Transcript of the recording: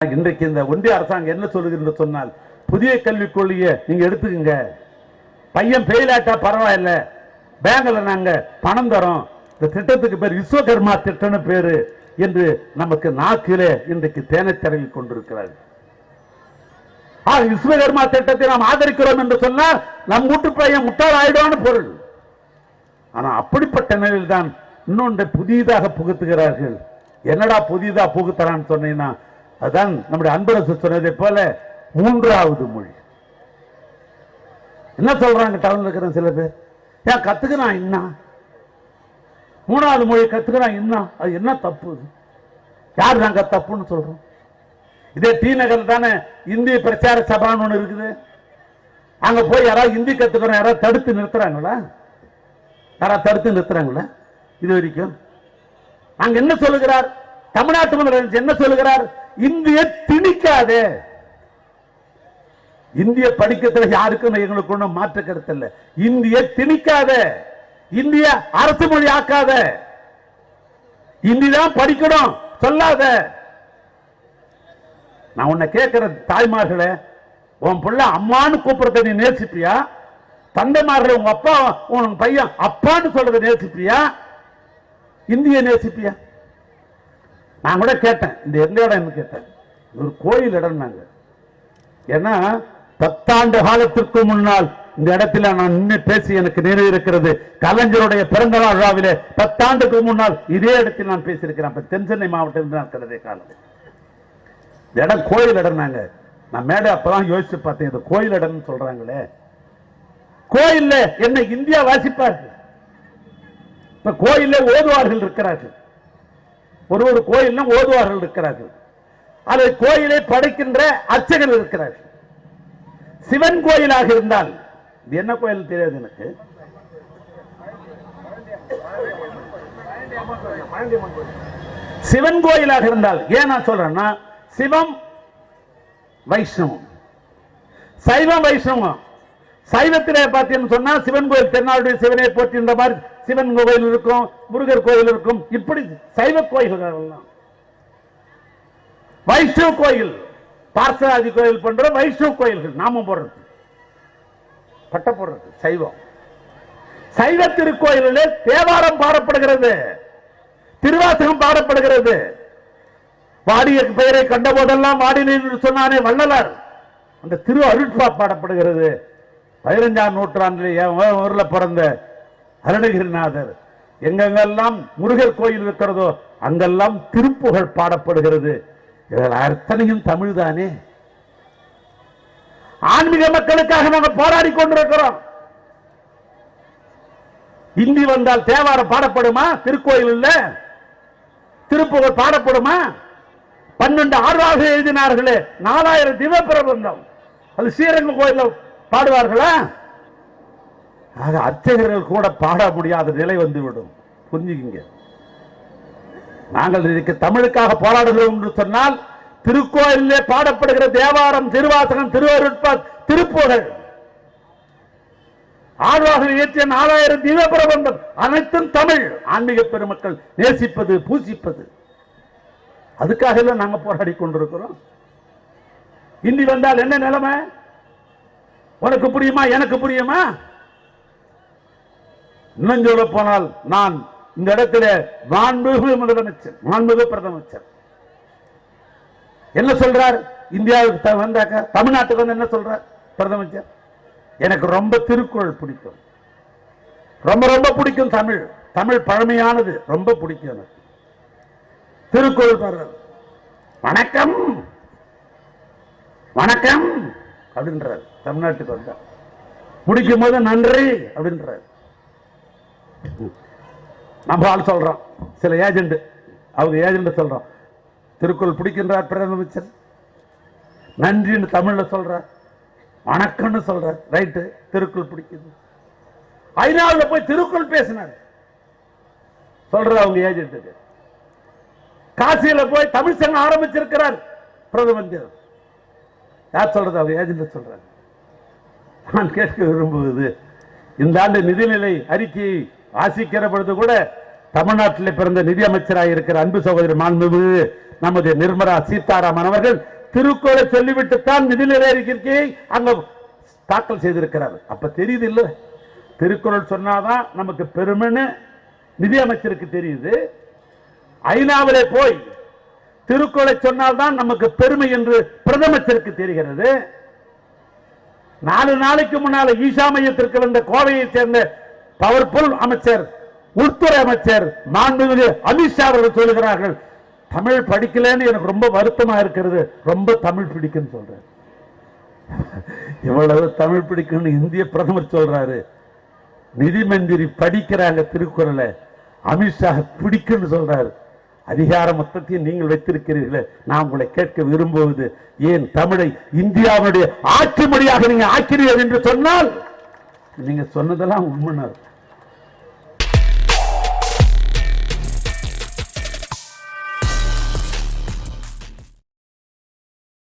இன்றைக்கு இந்த ஒன்றிய அரசாங்கம் என்ன சொல்லுகிறது சொன்னால் புதிய கல்விக் கொள்கையை நீங்க எடுத்துக்கங்க. பையன் ஃபெயில் ஆட்டா பரவாயில்ல. பேங்க்ல நாங்க பணம் தரோம். இந்த திட்டத்துக்கு பேர் விஸ்வகர்மா திட்டம்னு பேரு என்று நமக்கு நாக்கிலே இன்றைக்கு தேனை தடவி கொண்டிருக்கிறார் ஆ, விஸ்வகர்மா திட்டத்தை நாம் ஆதரிக்கிறோம் என்று சொன்னால் நம் வீட்டு பையன் முட்டாள் ஆயிடுவான்னு பொருள். ஆனா அப்படிப்பட்ட நிலையில் தான் இன்னொன்று புதிதாக புகுத்துகிறார்கள். என்னடா புதிதா புகுத்துறான்னு சொன்னீங்கன்னா அதான் நம்முடைய அன்பரசு சொன்னதை போல மூன்றாவது மொழி. என்ன சொல்றாங்க டவுன்ல இருக்கிற சில பேர்? ஏன் கத்துக்கிறான் என்ன? மூணாவது மொழி கத்துக்கிறான் என்ன? அது என்ன தப்பு? யார் நாங்க தப்புன்னு சொல்றோம். இதே டி நகர் தானே இந்திய பிரச்சார சபான்னு ஒண்ணு இருக்குது. அங்க போய் யாராவது ஹிந்தி கத்துக்கிறோம் யாராவது தடுத்து நிறுத்துறாங்களா? யாராவது தடுத்து நிறுத்துறாங்களா? இது வரைக்கும். அங்க என்ன சொல்லுகிறார்? தமிழ்நாட்டு முதலமைச்சர் என்ன சொல்லுகிறார்? இந்திய திணிக்காதே. இந்திய படிக்கிறதுல யாருக்கும் எங்களுக்கு ஒண்ணும் மாற்ற கருத்து இல்ல. இந்திய திணிக்காத. இந்திய அரசு மொழி ஆக்காத. இந்தி தான் படிக்கணும். சொல்லாத. நான் உன்னை கேட்கிற தாய்மார்களே உன் பிள்ளை அம்மான்னு கூப்பிடுறத நீ நேசிப்பியா? தந்தைமார்களை உங்க அப்பா உன் பையன் அப்பான்னு சொல்றத நேசிப்பியா? இந்திய நேசிப்பியா? நான் கூட கேட்டேன். இந்த எந்த இடம்னு கேட்டேன். ஒரு கோயில் இடம் நாங்கள் ஏன்னா பத்தாண்டு காலத்திற்கு முன்னால் இந்த இடத்துல நான் நின்று பேசி எனக்கு நினைவு இருக்கிறது. கலைஞருடைய பிறந்த நாள் விழாவிலே பத்தாண்டுக்கு முன்னால் இதே இடத்தில் நான் பேசியிருக்கிறேன். அப்ப தென் சென்னை மாவட்டத்தில் நான் கருதே காலம். இந்த இடம் கோயில் இடம் நாங்க. நான் மேடை அப்பதான் யோசிச்சு பார்த்தேன். இது கோயில் இடம்னு சொல்றாங்களே. கோயில்ல என்ன இந்தியா வாசிப்பார்கள்? இப்ப கோயில்ல ஓதுவார்கள் இருக்கிறார்கள். ஒரு ஒரு கோயிலும் ஓதுவார்கள் இருக்கிறார்கள். அது கோயிலை படைக்கின்ற அர்ச்சகர் இருக்கிறார்கள். சிவன் கோயிலாக இருந்தால் இது என்ன கோயில் தெரியாது எனக்கு. சிவன் கோயிலாக இருந்தால் ஏன் நான் சொல்றேன்னா சிவம் வைஷ்ணவம். சைவம் வைஷ்ணவம். சைவத்திலே பார்த்தீங்கன்னு சொன்னா சிவன் கோயில் தென்னாளுடைய சிவனை போற்றின்ற மாதிரி சிவன் கோயில் இருக்கும் முருகர் கோயில் இருக்கும். இப்படி சைவ கோயில்கள் வைஷ்ணவ கோயில் பார்த்தராதி கோயில் பண்ற வைஷ்ணவ கோயில்கள் நாமம் போடுறது. பட்ட போடுறது சைவம். சைவ திருக்கோயிலே தேவாரம் பாடப்படுகிறது. திருவாசகம் பாடப்படுகிறது. வாடிய பெயரை கண்ட போதெல்லாம் வாடினேன் சொன்னானே வள்ளலார். அந்த திரு அருட்பா பாடப்படுகிறது. பதினஞ்சாம் நூற்றாண்டில் என் ஊர்ல பிறந்த அருணகிரிநாதர். எங்கெங்கெல்லாம் முருகர் கோயில் இருக்கிறதோ அங்கெல்லாம் திருப்புகழ் பாடப்படுகிறது. இதில் அத்தனையும் தமிழ் தானே ஆன்மீக மக்களுக்காக நாங்கள் போராடி கொண்டிருக்கிறோம். இந்தி வந்தால் தேவாரம் பாடப்படுமா? திருக்கோயில் இல்ல. திருப்புகழ் பாடப்படுமா? பன்னெண்டு ஆர்வாக எழுதினார்களே நாலாயிரம் திவ பிரபந்தம். அது ஸ்ரீரங்க கோயில பாடுவார்களா? ஆக அர்ச்சகர்கள் கூட பாட முடியாத நிலை வந்துவிடும். புரிஞ்சுக்கிங்க. நாங்கள் இதுக்கு தமிழுக்காக போராடுகிறோம் என்று சொன்னால் திருக்கோயிலே பாடப்படுகிற தேவாரம் திருவாசகம் திருவருட்ப திருப்புகழ் ஆழ்வார்கள் இயற்றிய நாலாயிரம் தீப பிரபந்தம் அனைத்தும் தமிழ். ஆன்மீக பெருமக்கள் நேசிப்பது பூசிப்பது. அதுக்காக எல்லாம் நாங்க போராடி கொண்டிருக்கிறோம். இந்தி வந்தால் என்ன நிலைமை? உனக்கு புரியுமா? எனக்கு புரியுமா? இன்னும் சொல்ல போனால் நான் இந்த இடத்துல மாண்புமிகு முதலமைச்சர் மாண்புமிகு பிரதமர். என்ன சொல்றார்? இந்தியாவுக்கு வந்தாக்க? தமிழ்நாட்டுக்கு வந்து என்ன சொல்றார் பிரதமர்? எனக்கு ரொம்ப திருக்குறள் பிடிக்கும். ரொம்ப ரொம்ப பிடிக்கும் தமிழ். தமிழ் பழமையானது. ரொம்ப பிடிக்கும் எனக்கு. திருக்குறள் பாடுறார் வணக்கம். வணக்கம். அப்படின்றார். தமிழ்நாட்டுக்கு வந்தா. முடிக்கும் போது நன்றி அப்படின்றார். நம்ம ஆள் சொல்றோம். சில ஏஜென்ட் அவங்க ஏஜென்ட் சொல்றோம். திருக்குறள் பிடிக்கின்றார் பிரதமர். நன்றின்னு தமிழ்ல சொல்றார். வணக்கம்னு சொல்றார். ரைட்டு திருக்குறள் பிடிக்குது ஐநாவில் போய் திருக்குறள் பேசினார். சொல்ற அவங்க ஏஜென்ட்டுக்கு. காசியில போய் தமிழ் சங்கம் ஆரம்பிச்சிருக்கிறார் பிரதமர். யார் சொல்றது? அவர் ஏஜென்ட் சொல்றாங்க நான் கேட்க விரும்புவது இந்த ஆண்டு நிதிநிலை அறிக்கையை வாசிக்கிற பொழுது கூட தமிழ்நாட்டில் பிறந்த நிதியமைச்சராக இருக்கிற அன்பு சகோதரி மாண்புமிகு நமது நிர்மலா சீதாராமன் அவர்கள் திருக்குறளை சொல்லிவிட்டு தான் நிதிநிலை அறிக்கையை அங்க தாக்கல் செய்திருக்கிறார். அப்ப தெரியுது இல்ல? திருக்குறள் சொன்னாதான் நமக்கு பெருமைன்னு நிதியமைச்சருக்கு தெரியுது. ஐநாவிலே போய் திருக்குறளை சொன்னால்தான் நமக்கு பெருமை என்று பிரதமச்சருக்கு தெரிகிறது. நாலு நாளைக்கு முன்னால ஈஷா மையத்திற்கு வந்த கோவையை சேர்ந்த பவர்ஃபுல் அமைச்சர் உள்துறை அமைச்சர் மாண்புமிகு அமித்ஷா அவர்கள் சொல்லுகிறார்கள் தமிழ் படிக்கலன்னு எனக்கு ரொம்ப வருத்தமா இருக்கிறது. ரொம்ப தமிழ் பிடிக்குன்னு சொல்றேன் இவ்வளவு தமிழ் பிடிக்கும்னு இந்திய பிரதமர் சொல்றாரு. நிதி மந்திரி படிக்கிறாங்க திருக்குறளை. அமித்ஷா பிடிக்குன்னு சொல்றாரு. அதிகார மொத்தத்தையும் நீங்கள் வைத்திருக்கிறீர்களே. நான் உங்களை கேட்க விரும்புவது ஏன் தமிழை இந்தியாவுடைய ஆட்சி மொழியாக நீங்க ஆக்கிறீர்கள் என்று சொன்னால்? நீங்க சொன்னதெல்லாம் உண்மைனர்